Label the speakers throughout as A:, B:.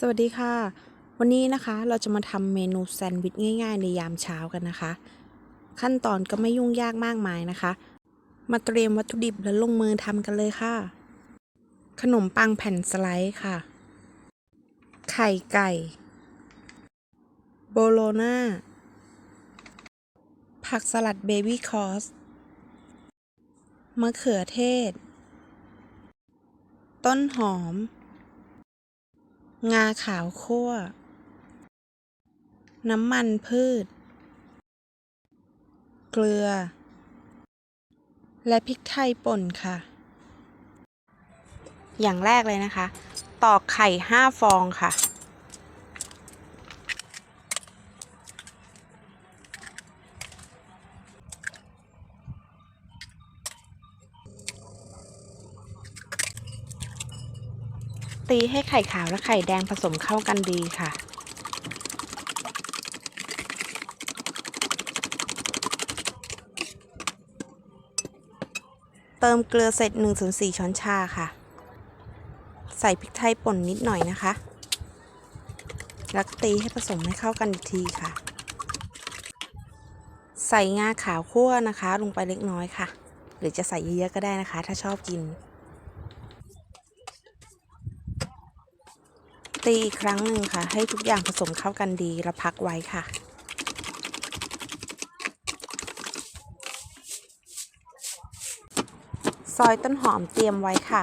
A: สวัสดีค่ะ วันนี้นะคะเราจะมาทำเมนูแซนด์วิชง่าย ๆ ในยามเช้ากันนะคะ ขั้นตอนก็ไม่ยุ่งยากมากมายนะคะ มาเตรียมวัตถุดิบแล้วลงมือทำกันเลยค่ะ ขนมปังแผ่นสไลด์ค่ะ ไข่ไก่ โบโลนาผักสลัดเบบี้คอสมะเขือเทศ ต้นหอม งาขาวคั่ว น้ำมันพืช เกลือ และพริกไทยป่นค่ะ อย่างแรกเลยนะคะ ตอกไข่ห้าฟองค่ะ ตีให้ไข่ขาวและไข่แดงผสมเข้ากันดีค่ะ เติมเกลือเสร็จ1ส่วน4ช้อนชาค่ะ ใส่พริกไทยป่นนิดหน่อยนะคะแล้วก็ตีให้ผสมให้เข้ากันอีกทีค่ะ ใส่งาขาวคั่วนะคะ ลงไปเล็กน้อยค่ะ หรือจะใส่เยอะๆก็ได้นะคะ ถ้าชอบกิน ตีอีกครั้งหนึ่งค่ะ ให้ทุกอย่างผสมเข้ากันดีแล้วพักไว้ค่ะ ซอยต้นหอมเตรียมไว้ค่ะ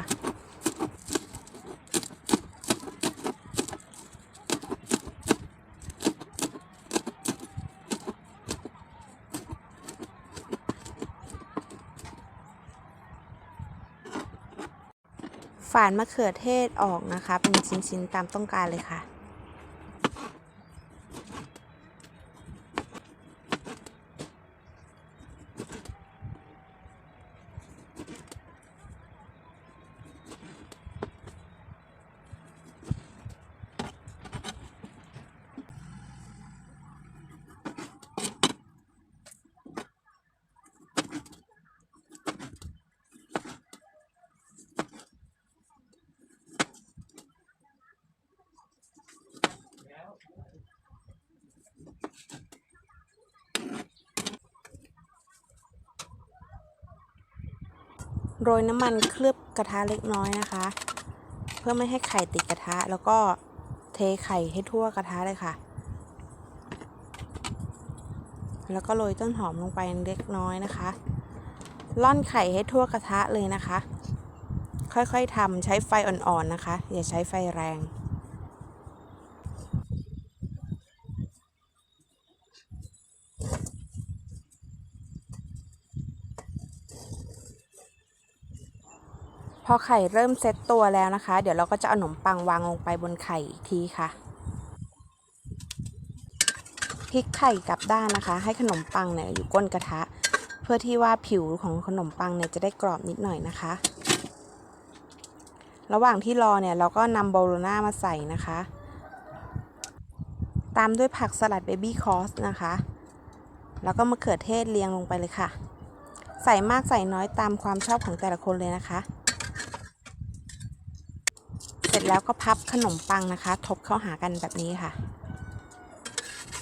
A: ฝานมะเขือเทศออกนะคะ เป็นชิ้นๆตามต้องการเลยค่ะ โรยน้ำมันเคลือบกระทะเล็กน้อยนะคะ เพื่อไม่ให้ไข่ติดกระทะ แล้วก็เทไข่ให้ทั่วกระทะเลยค่ะ แล้วก็โรยต้นหอมลงไปเล็กน้อยนะคะ ล่อนไข่ให้ทั่วกระทะเลยนะคะ ค่อยๆทำใช้ไฟอ่อนๆนะคะ อย่าใช้ไฟแรง พอไข่เริ่มเซตตัวแล้วนะคะ เดี๋ยวเราก็จะเอาขนมปังวางลงไปบนไข่อีกทีค่ะพลิกไข่กลับด้านนะคะ ให้ขนมปังเนี่ยอยู่ก้นกระทะ เพื่อที่ว่าผิวของขนมปังเนี่ยจะได้กรอบนิดหน่อยนะคะ ระหว่างที่รอเนี่ยเราก็นำโบโลน่ามาใส่นะคะ ตามด้วยผักสลัดเบบี้คอสนะคะ แล้วก็มะเขือเทศเรียงลงไปเลยค่ะ ใส่มากใส่น้อยตามความชอบของแต่ละคนเลยนะคะ จแล้วก็พับขนมปังนะคะ ทบเข้าหากันแบบนี้ค่ะ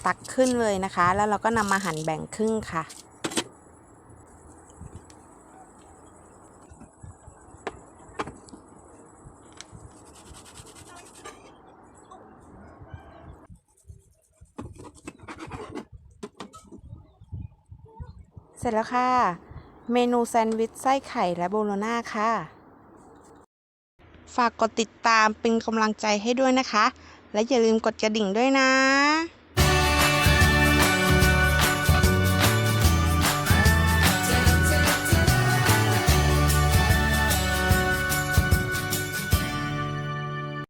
A: ตักขึ้นเลยนะคะ แล้วเราก็นำมาหั่นแบ่งครึ่งค่ะ เสร็จแล้วค่ะ เมนูแซนด์วิชไส้ไข่และโบโลน่าค่ะ ฝากกดติดตามเป็นกำลังใจให้ด้วยนะคะ และอย่าลืมกดกระดิ่งด้วยนะ